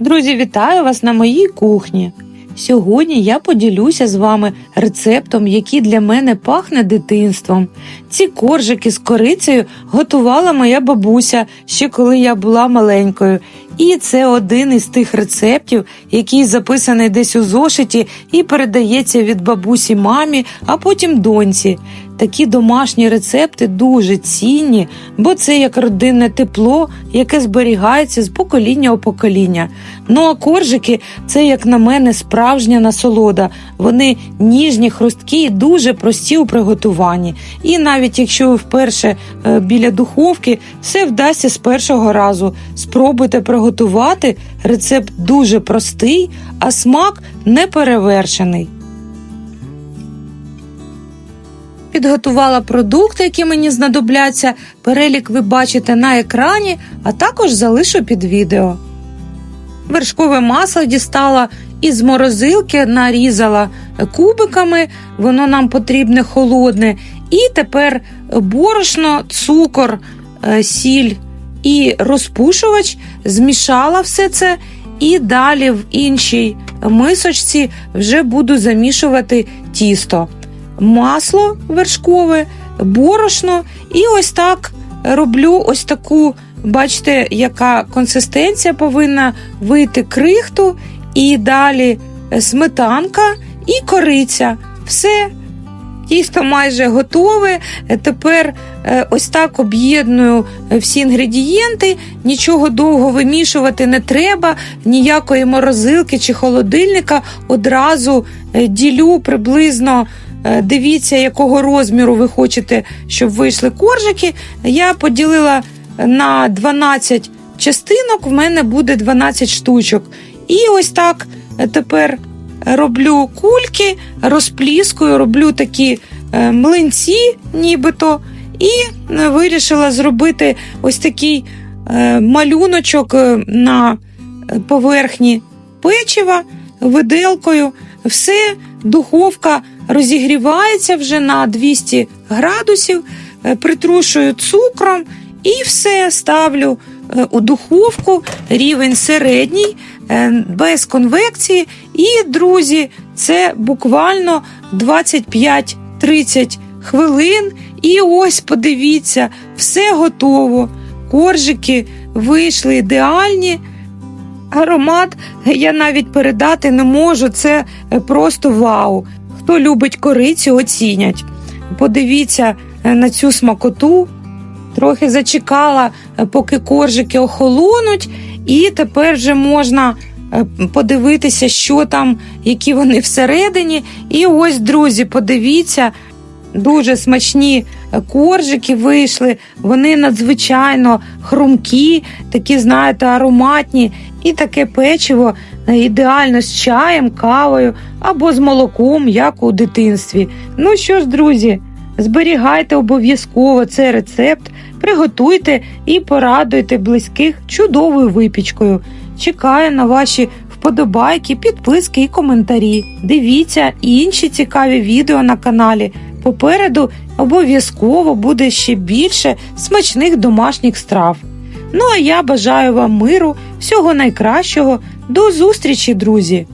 Друзі, вітаю вас на моїй кухні. Сьогодні я поділюся з вами рецептом, який для мене пахне дитинством. Ці коржики з корицею готувала моя бабуся ще коли я була маленькою. І це один із тих рецептів, який записаний десь у зошиті і передається від бабусі мамі, а потім доньці. Такі домашні рецепти дуже цінні, бо це як родинне тепло, яке зберігається з покоління у покоління. Ну а коржики це, як на мене, справжня насолода. Вони ніжні, хрусткі і дуже прості у приготуванні. І навіть якщо ви вперше е, біля духовки, все вдасться з першого разу. Спробуйте приготувати. Рецепт дуже простий, а смак неперевершений. Підготувала продукти, які мені знадобляться. Перелік ви бачите на екрані, а також залишу під відео. Вершкове масло дістала із морозилки, нарізала кубиками, воно нам потрібне холодне. І тепер борошно, цукор, е, сіль і розпушувач змішала все це. І далі в іншій мисочці вже буду замішувати тісто масло вершкове, борошно, і ось так роблю ось таку, бачите, яка консистенція повинна вийти крихту, і далі сметанка і кориця. Все. Тісто майже готове. Тепер е, ось так об'єдную всі інгредієнти, нічого довго вимішувати не треба, ніякої морозилки чи холодильника. Одразу е, ділю приблизно. Е, Дивіться, якого розміру ви хочете, щоб вийшли коржики. Я поділила на 12 частинок, в мене буде 12 штучок. І ось так е, тепер роблю кульки, розпліскую, роблю такі е, млинці, нібито, і е, вирішила зробити ось такий е, малюночок на поверхні печива виделкою. Все, духовка розігрівається вже на 200 градусів, притрушую цукром і все ставлю у духовку, рівень середній, е, без конвекції. І, друзі, це буквально 25-30 хвилин. І ось подивіться, все готово. Коржики вийшли ідеальні. Аромат я навіть передати не можу. Це е, просто вау. Хто любить корицю, оцінять. Подивіться е, на цю смакоту. Трохи зачекала, е, поки коржики охолонуть, і тепер вже можна е, подивитися, що там, які вони всередині. І ось, друзі, подивіться, дуже смачні е, коржики вийшли. Вони надзвичайно хрумкі, такі, знаєте, ароматні. І таке печиво ідеально з чаєм, кавою або з молоком, як у дитинстві. Ну що ж, друзі, зберігайте обов'язково цей рецепт, приготуйте і порадуйте близьких чудовою випічкою. Чекаю на ваші вподобайки, підписки і коментарі. Дивіться інші цікаві відео на каналі. Попереду обов'язково буде ще більше смачних домашніх страв. Ну а я бажаю вам миру, всього найкращого. До зустрічі, друзі!